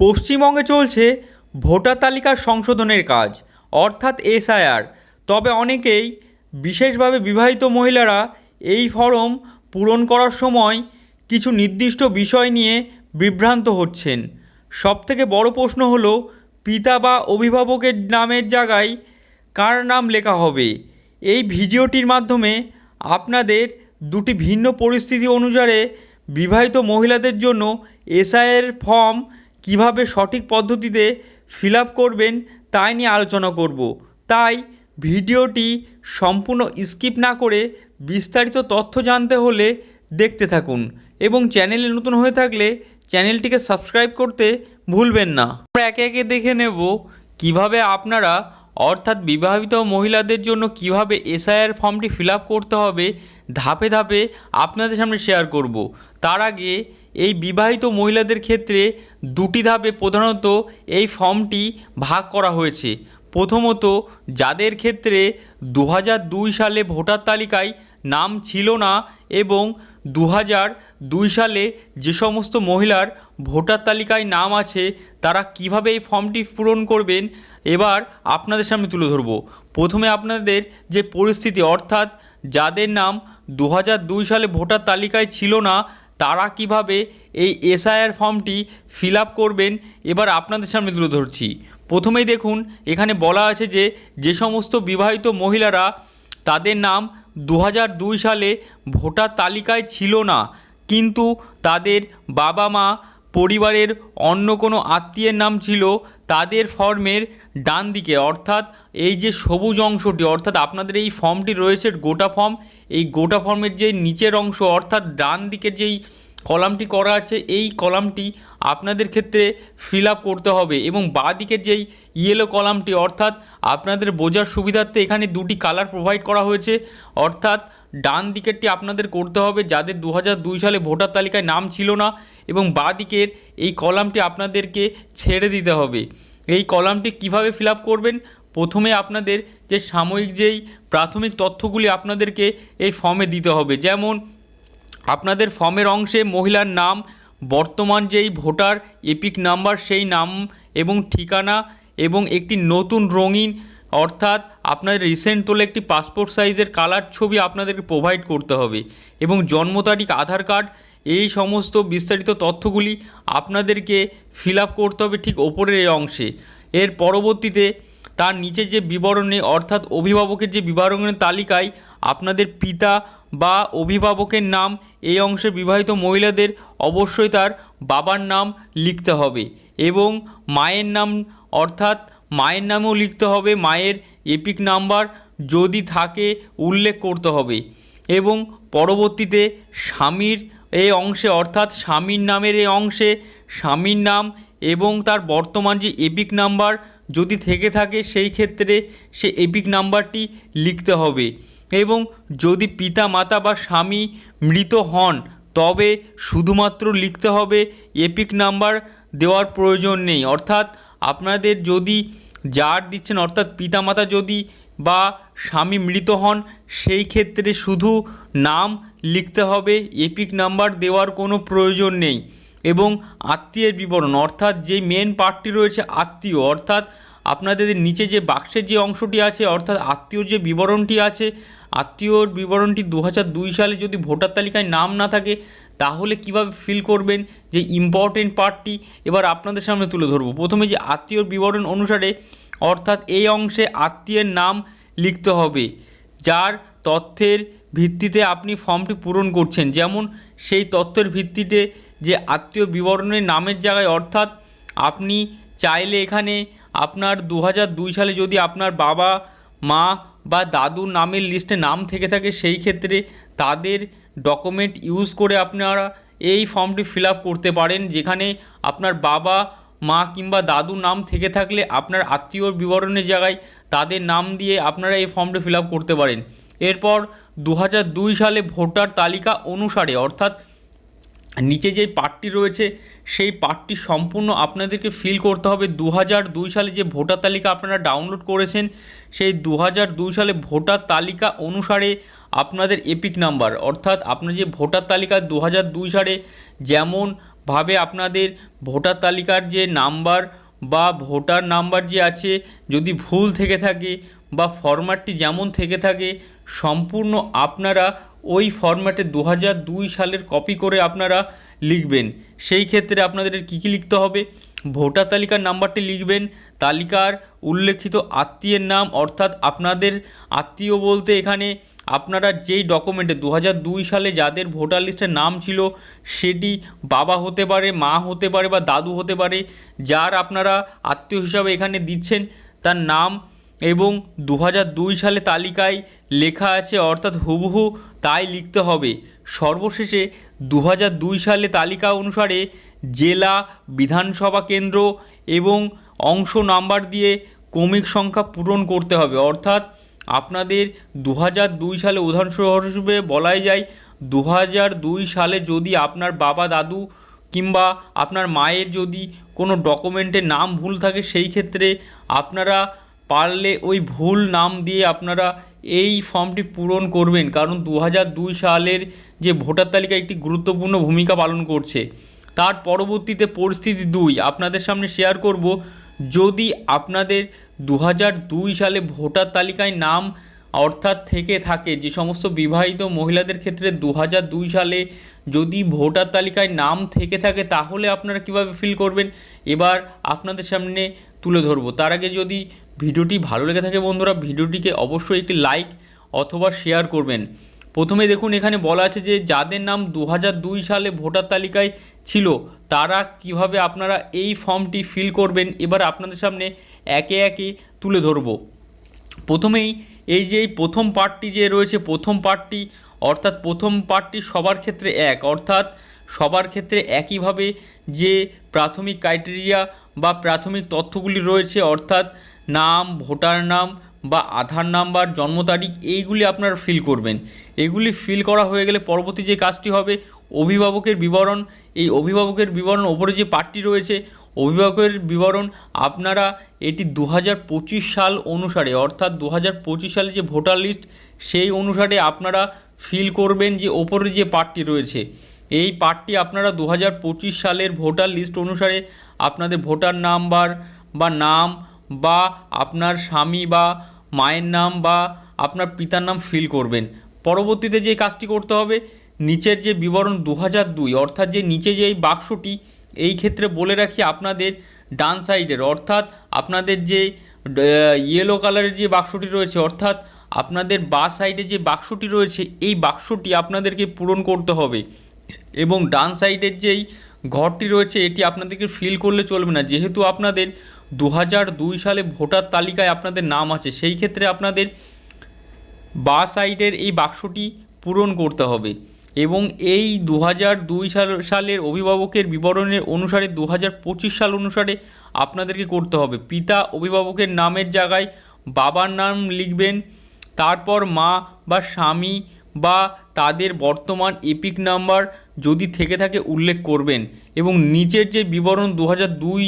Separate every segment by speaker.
Speaker 1: পশ্চিমবঙ্গে চলছে ভোটার তালিকার সংশোধনের কাজ, অর্থাৎ এসআইআর। তবে অনেকেই, বিশেষভাবে বিবাহিত মহিলারা, এই ফর্ম পূরণ করার সময় কিছু নির্দিষ্ট বিষয় নিয়ে বিভ্রান্ত হচ্ছেন। সবথেকে বড় প্রশ্ন হলো, পিতা বা অভিভাবকের নামের জায়গায় কার নাম লেখা হবে? এই ভিডিওটির মাধ্যমে আপনাদের দুটি ভিন্ন পরিস্থিতি অনুসারে বিবাহিত মহিলাদের জন্য এসআইয়ের ফর্ম কীভাবে সঠিক পদ্ধতিতে ফিল করবেন তাই নিয়ে আলোচনা করব। তাই ভিডিওটি সম্পূর্ণ স্কিপ না করে বিস্তারিত তথ্য জানতে হলে দেখতে থাকুন এবং চ্যানেলে নতুন হয়ে থাকলে চ্যানেলটিকে সাবস্ক্রাইব করতে ভুলবেন না। আমরা একে একে দেখে নেব কীভাবে আপনারা অর্থাৎ বিবাহিত মহিলাদের জন্য কীভাবে এসআইআর ফর্মটি ফিল করতে হবে, ধাপে ধাপে আপনাদের সামনে শেয়ার করব। তার আগে এই বিবাহিত মহিলাদের ক্ষেত্রে দুটি ধাপে প্রধানত এই ফর্মটি ভাগ করা হয়েছে। প্রথমত, যাদের ক্ষেত্রে দু সালে ভোটার তালিকায় নাম ছিল না এবং দু দুই সালে যে সমস্ত মহিলার ভোটার তালিকায় নাম আছে, তারা কীভাবে এই ফর্মটি পূরণ করবেন এবার আপনাদের সামনে তুলে ধরব। প্রথমে আপনাদের যে পরিস্থিতি, অর্থাৎ যাদের নাম দু সালে ভোটার তালিকায় ছিল না, তারা কীভাবে এই এসআইআর ফর্মটি ফিল করবেন, এবার আপনাদের সামনে তুলে ধরছি। প্রথমেই দেখুন, এখানে বলা আছে যে যে সমস্ত বিবাহিত মহিলারা, তাদের নাম দু সালে ভোটার তালিকায় ছিল না, কিন্তু তাদের বাবা মা পরিবারের অন্য কোনো আত্মীয়ের নাম ছিল, তাদের ফর্মের ডান দিকে, অর্থাৎ এই যে সবুজ অংশটি, অর্থাৎ আপনাদের এই ফর্মটি রয়েছে গোটা ফর্ম, এই গোটা ফর্মের যে নিচের অংশ, অর্থাৎ ডান দিকের যেই কলামটি করা আছে, এই কলামটি আপনাদের ক্ষেত্রে ফিল করতে হবে এবং বাঁ দিকের যেই ইয়েলো কলামটি, অর্থাৎ আপনাদের বোঝার সুবিধার্থে এখানে দুটি কালার প্রোভাইড করা হয়েছে, অর্থাৎ ডান দিকেরটি আপনাদের করতে হবে যাদের দু সালে ভোটার তালিকায় নাম ছিল না এবং বাঁ দিকের এই কলামটি আপনাদেরকে ছেড়ে দিতে হবে। এই কলামটি কীভাবে ফিল করবেন? প্রথমে আপনাদের যে সাময়িক যেই প্রাথমিক তথ্যগুলি আপনাদেরকে এই ফর্মে দিতে হবে। যেমন, আপনাদের ফর্মের অংশে মহিলার নাম, বর্তমান যেই ভোটার, এপিক নাম্বার সেই নাম এবং ঠিকানা এবং একটি নতুন রঙিন, অর্থাৎ আপনাদের রিসেন্ট তোলা একটি পাসপোর্ট সাইজের কালার ছবি আপনাদেরকে প্রোভাইড করতে হবে এবং জন্ম তারিখ, আধার কার্ড এই সমস্ত বিস্তারিত তথ্যগুলি আপনাদেরকে ফিল করতে হবে ঠিক ওপরের এই অংশে। এর পরবর্তীতে তার নিচে যে বিবরণে, অর্থাৎ অভিভাবকের যে বিবরণের তালিকায় আপনাদের পিতা বা অভিভাবকের নাম, এই অংশে বিবাহিত মহিলাদের অবশ্যই তার বাবার নাম লিখতে হবে এবং মায়ের নাম, অর্থাৎ মায়ের নামও লিখতে হবে, মায়ের এপিক নাম্বার যদি থাকে উল্লেখ করতে হবে এবং পরবর্তীতে স্বামীর এই অংশে, অর্থাৎ স্বামীর নামের এই অংশে, স্বামীর নাম এবং তার বর্তমান যে এপিক নাম্বার যদি থেকে থাকে, সেই ক্ষেত্রে সে এপিক নাম্বারটি লিখতে হবে। এবং যদি পিতা মাতা বা স্বামী মৃত হন, তবে শুধুমাত্র লিখতে হবে এপিক নাম্বার দেওয়ার প্রয়োজন নেই। অর্থাৎ আপনাদের যদি যার দিচ্ছেন, অর্থাৎ পিতামাতা যদি বা স্বামী মৃত হন, সেই ক্ষেত্রে শুধু নাম লিখতে হবে এপিক নাম্বার দেওয়ার কোনো প্রয়োজন নেই এবং আত্মীয়ের বিবরণ, অর্থাৎ যে মেন পার্টটি রয়েছে আত্মীয়, অর্থাৎ আপনাদের নিচে যে বাক্সের যে অংশটি আছে, অর্থাৎ আত্মীয়র যে বিবরণটি আছে, আত্মীয়র বিবরণটি দু সালে যদি ভোটার তালিকায় নাম না থাকে, তাহলে কীভাবে ফিল করবেন? যে ইম্পর্টেন্ট পার্টটি এবার আপনাদের সামনে তুলে ধরবো। প্রথমে যে আত্মীয়র বিবরণ অনুসারে, অর্থাৎ এই অংশে আত্মীয়ের নাম লিখতে হবে, যার তথ্যের ভিত্তিতে আপনি ফর্মটি পূরণ করছেন। যেমন সেই তথ্যের ভিত্তিতে যে আত্মীয় বিবরণের নামের জায়গায় অর্থাৎ আপনি চাইলে এখানে আপনার দু সালে যদি আপনার বাবা, মা বা দাদুর নামের লিস্টে নাম থেকে থাকে, সেই ক্ষেত্রে তাদের ডকুমেন্ট ইউজ করে আপনারা এই ফর্মটি ফিল করতে পারেন, যেখানে আপনার বাবা, মা কিংবা দাদুর নাম থেকে থাকলে আপনার আত্মীয়র বিবরণের জায়গায় তাদের নাম দিয়ে আপনারা এই ফর্মটি ফিল করতে পারেন। এরপর দু সালে ভোটার তালিকা অনুসারে, অর্থাৎ নিচে যে পার্টটি রয়েছে, সেই পার্টটি সম্পূর্ণ আপনাদেরকে ফিল করতে হবে। দু দুই সালে যে ভোটার তালিকা আপনারা ডাউনলোড করেছেন, সেই দু দুই সালে ভোটার তালিকা অনুসারে আপনাদের এপিক নাম্বার অর্থাৎ আপনার যে ভোটার তালিকা দু দুই সালে যেমনভাবে আপনাদের ভোটার তালিকার যে নাম্বার বা ভোটার নাম্বার যে আছে, যদি ভুল থেকে থাকে বা ফরম্যাটটি যেমন থেকে থাকে সম্পূর্ণ আপনারা ওই ফরম্যাটে দু দুই সালের কপি করে আপনারা লিখবেন। সেই ক্ষেত্রে আপনাদের কী কী লিখতে হবে? ভোটার তালিকার নাম্বারটি লিখবেন, তালিকার উল্লেখিত আত্মীয়ের নাম, অর্থাৎ আপনাদের আত্মীয় বলতে এখানে আপনারা যেই ডকুমেন্টে দু সালে যাদের ভোটার লিস্টে নাম ছিল, সেটি বাবা হতে পারে, মা হতে পারে বা দাদু হতে পারে, যার আপনারা আত্মীয় হিসাবে এখানে দিচ্ছেন, তার নাম এবং দু সালে তালিকায় লেখা আছে, অর্থাৎ হুবহু তাই লিখতে হবে। সর্বশেষে দু সালে তালিকা অনুসারে জেলা, বিধানসভা কেন্দ্র এবং অংশ নাম্বার দিয়ে ক্রমিক সংখ্যা পূরণ করতে হবে। অর্থাৎ আপনাদের দু সালে উদাহরণস্বরূপ হিসেবে বলাই যায় দু সালে যদি আপনার বাবা, দাদু কিংবা আপনার মায়ের যদি কোনো ডকুমেন্টে নাম ভুল থাকে, সেই ক্ষেত্রে আপনারা পারলে ওই ভুল নাম দিয়ে আপনারা এই ফর্মটি পূরণ করবেন। কারণ দু দুই সালের যে ভোটার তালিকা একটি গুরুত্বপূর্ণ ভূমিকা পালন করছে, তার পরবর্তীতে পরিস্থিতি দুই। আপনাদের সামনে শেয়ার করব, যদি আপনাদের দু দুই সালে ভোটার তালিকায় নাম অর্থাৎ থেকে থাকে, যে সমস্ত বিবাহিত মহিলাদের ক্ষেত্রে দু দুই সালে যদি ভোটার তালিকায় নাম থেকে থাকে, তাহলে আপনারা কীভাবে ফিল করবেন? এবার আপনাদের সামনে তুলে ধরবো। তার আগে যদি ভিডিওটি ভালো লেগে থাকে বন্ধুরা, ভিডিওটিকে অবশ্যই একটি লাইক অথবা শেয়ার করবেন। প্রথমে দেখুন, এখানে বলা আছে যে যাদের নাম দু সালে ভোটার তালিকায় ছিল, তারা কীভাবে আপনারা এই ফর্মটি ফিল করবেন, এবার আপনাদের সামনে একে একে তুলে ধরবো। প্রথমেই এই যে প্রথম পার্টটি যে রয়েছে, প্রথম পার্টটি অর্থাৎ প্রথম পার্টটি সবার ক্ষেত্রে এক, অর্থাৎ সবার ক্ষেত্রে একইভাবে যে প্রাথমিক ক্রাইটেরিয়া বা প্রাথমিক তথ্যগুলি রয়েছে, অর্থাৎ নাম, ভোটার নাম বা আধার নাম্বার, জন্ম তারিখ এইগুলি আপনারা ফিল করবেন। এগুলি ফিল করা হয়ে গেলে পরবর্তী যে কাজটি হবে, অভিভাবকের বিবরণ। এই অভিভাবকের বিবরণ ওপরে যে পার্টটি রয়েছে, অভিভাবকের বিবরণ আপনারা এটি দু হাজার পঁচিশ সাল অনুসারে, অর্থাৎ দু হাজার পঁচিশ সালে যে ভোটার লিস্ট, সেই অনুসারে আপনারা ফিল করবেন যে ওপরে যে পার্টটি রয়েছে। এই পার্টটি আপনারা দু হাজার পঁচিশ সালের ভোটার লিস্ট অনুসারে আপনাদের ভোটার নাম্বার বা নাম বা আপনার স্বামী বা মায়ের নাম বা আপনার পিতার নাম ফিল করবেন। পরবর্তীতে যে কাজটি করতে হবে, নিচের যে বিবরণ দু দুই, অর্থাৎ যে নিচে যে এই বাক্সটি, এই ক্ষেত্রে বলে রাখি আপনাদের ডান সাইডের, অর্থাৎ আপনাদের যে ইয়েলো কালারের যে বাক্সটি রয়েছে, অর্থাৎ আপনাদের বা সাইডে যে বাক্সটি রয়েছে, এই বাক্সটি আপনাদেরকে পূরণ করতে হবে। এবং ডান সাইডের যেই ঘরটি রয়েছে, এটি আপনাদেরকে ফিল করলে চলবে না। যেহেতু আপনাদের দু দুই সালে ভোটার তালিকায় আপনাদের নাম আছে, সেই ক্ষেত্রে আপনাদের বা সাইডের এই বাক্সটি পূরণ করতে হবে। এবং এই দু দুই সাল, সালের অভিভাবকের বিবরণের অনুসারে দু সাল অনুসারে আপনাদেরকে করতে হবে। পিতা অভিভাবকের নামের জায়গায় বাবার নাম লিখবেন, তারপর মা বা স্বামী বা তাদের বর্তমান এপিক নাম্বার যদি থেকে থাকে উল্লেখ করবেন এবং নিচের যে বিবরণ দু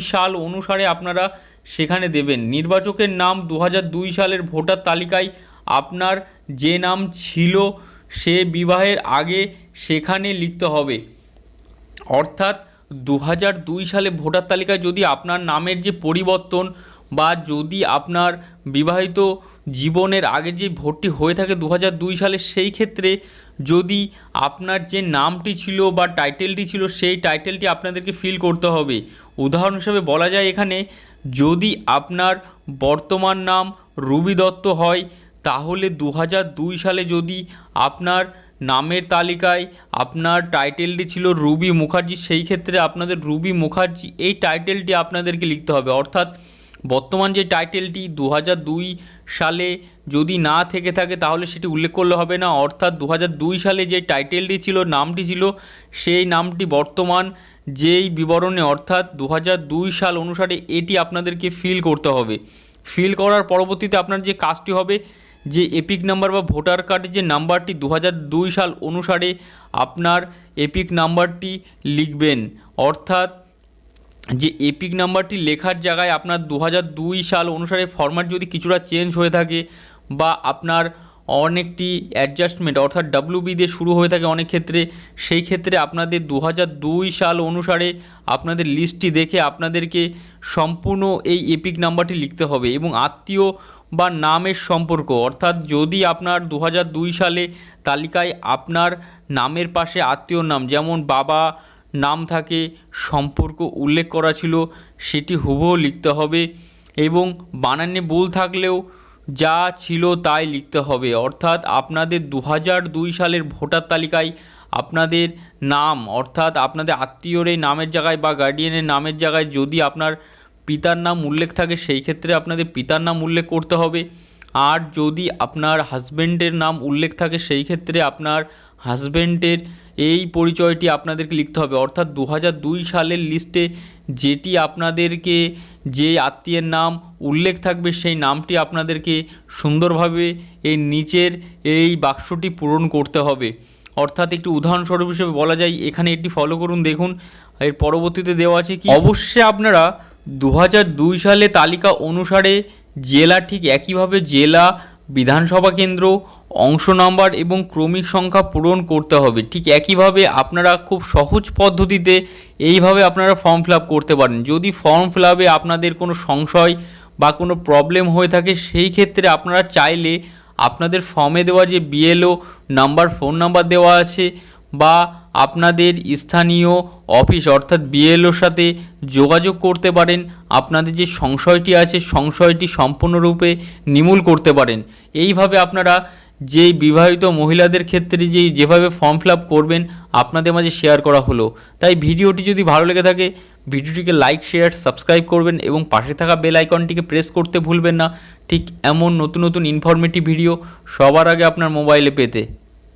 Speaker 1: সাল অনুসারে আপনারা সেখানে দেবেন। নির্বাচকের নাম দু সালের ভোটার তালিকায় আপনার যে নাম ছিল সে বিবাহের আগে সেখানে লিখতে হবে। অর্থাৎ দু সালে ভোটার তালিকায় যদি আপনার নামের যে পরিবর্তন বা যদি আপনার বিবাহিত জীবনের আগে যে ভোটটি হয়ে থাকে দু সালে, সেই ক্ষেত্রে যদি আপনার যে নামটি ছিল বা টাইটেলটি ছিল, সেই টাইটেলটি আপনাদেরকে ফিল করতে হবে। উদাহরণ হিসেবে বলা যায় এখানে, যদি আপনার বর্তমান নাম রুবি দত্ত হয়, তাহলে দু সালে যদি আপনার নামের তালিকায় আপনার টাইটেলটি ছিল রুবি মুখার্জি, সেই ক্ষেত্রে আপনাদের রুবি মুখার্জি, এই টাইটেলটি আপনাদেরকে লিখতে হবে। অর্থাৎ বর্তমান যে টাইটেলটি দু সালে যদি না থেকে থাকে তাহলে সেটি উল্লেখ করলে হবে না। অর্থাৎ দু সালে যে টাইটেলটি ছিল, নামটি ছিল, সেই নামটি বর্তমান যেই বিবরণে, অর্থাৎ দু সাল অনুসারে এটি আপনাদেরকে ফিল করতে হবে। ফিল করার পরবর্তীতে আপনার যে কাজটি হবে, যে এপিক নাম্বার বা ভোটার কার্ডের যে নাম্বারটি দু সাল অনুসারে আপনার এপিক নাম্বারটি লিখবেন। অর্থাৎ যে এপিক নাম্বারটি লেখার জায়গায় আপনার দু সাল অনুসারে ফরম্যাট যদি কিছুটা চেঞ্জ হয়ে থাকে বা আপনার অনেকটি অ্যাডজাস্টমেন্ট অর্থাৎ ডাব্লিউবি দিয়ে শুরু হয়ে থাকে অনেক ক্ষেত্রে, সেই ক্ষেত্রে আপনাদের দু সাল অনুসারে আপনাদের লিস্টটি দেখে আপনাদেরকে সম্পূর্ণ এই এপিক নাম্বারটি লিখতে হবে এবং আত্মীয় বা নামের সম্পর্ক, অর্থাৎ যদি আপনার দু সালে তালিকায় আপনার নামের পাশে আত্মীয় নাম, যেমন বাবা নাম থাকে, সম্পর্ক উল্লেখ করা ছিল, সেটি হুবহু লিখতে হবে এবং বানানে ভুল থাকলেও যা ছিল তাই লিখতে হবে। অর্থাৎ আপনাদের দু দুই সালের ভোটার তালিকায় আপনাদের নাম, অর্থাৎ আপনাদের আত্মীয়র এই নামের জায়গায় বা গার্ডিয়ানের নামের জায়গায় যদি আপনার পিতার নাম উল্লেখ থাকে, সেই ক্ষেত্রে আপনাদের পিতার নাম উল্লেখ করতে হবে। আর যদি আপনার হাজব্যান্ডের নাম উল্লেখ থাকে, সেই ক্ষেত্রে আপনার হাজব্যান্ডের এই পরিচয়টি আপনাদেরকে লিখতে হবে। অর্থাৎ দু সালের লিস্টে যেটি আপনাদেরকে যে আত্মীয়ের নাম উল্লেখ থাকবে, সেই নামটি আপনাদেরকে সুন্দরভাবে এই নিচের এই বাক্সটি পূরণ করতে হবে। অর্থাৎ একটি উদাহরণস্বরূপ হিসেবে বলা যায়, এখানে একটি ফলো করুন, দেখুন, এর পরবর্তীতে দেওয়া আছে কি? অবশ্যই আপনারা দু সালে তালিকা অনুসারে জেলা ঠিক একইভাবে জেলা বিধানসভা কেন্দ্র, অংশ নাম্বার এবং ক্রমিক সংখ্যা পূরণ করতে হবে। ঠিক একইভাবে আপনারা খুব সহজ পদ্ধতিতে এইভাবে আপনারা ফর্ম ফিল করতে পারেন। যদি ফর্ম ফিল আপে আপনাদের কোনো সংশয় বা কোনো প্রবলেম হয়ে থাকে, সেই ক্ষেত্রে আপনারা চাইলে আপনাদের ফর্মে দেওয়া যে বিএলও নাম্বার ফোন নাম্বার দেওয়া আছে বা আপনাদের স্থানীয় অফিস অর্থাৎ বিএলওর সাথে যোগাযোগ করতে পারেন। আপনাদের যে সংশয়টি আছে, সংশয়টি সম্পূর্ণরূপে নিমূল করতে পারেন। এইভাবে আপনারা যেই বিবাহিত মহিলাদের ক্ষেত্রে যেই, যেভাবে ফর্ম ফিল করবেন, আপনাদের মাঝে শেয়ার করা হলো। তাই ভিডিওটি যদি ভালো লেগে থাকে, ভিডিওটিকে লাইক শেয়ার সাবস্ক্রাইব করবেন এবং পাশে থাকা বেল আইকনটিকে প্রেস করতে ভুলবেন না। ঠিক এমন নতুন নতুন ইনফরমেটিভ ভিডিও সবার আগে আপনার মোবাইলে পেতে।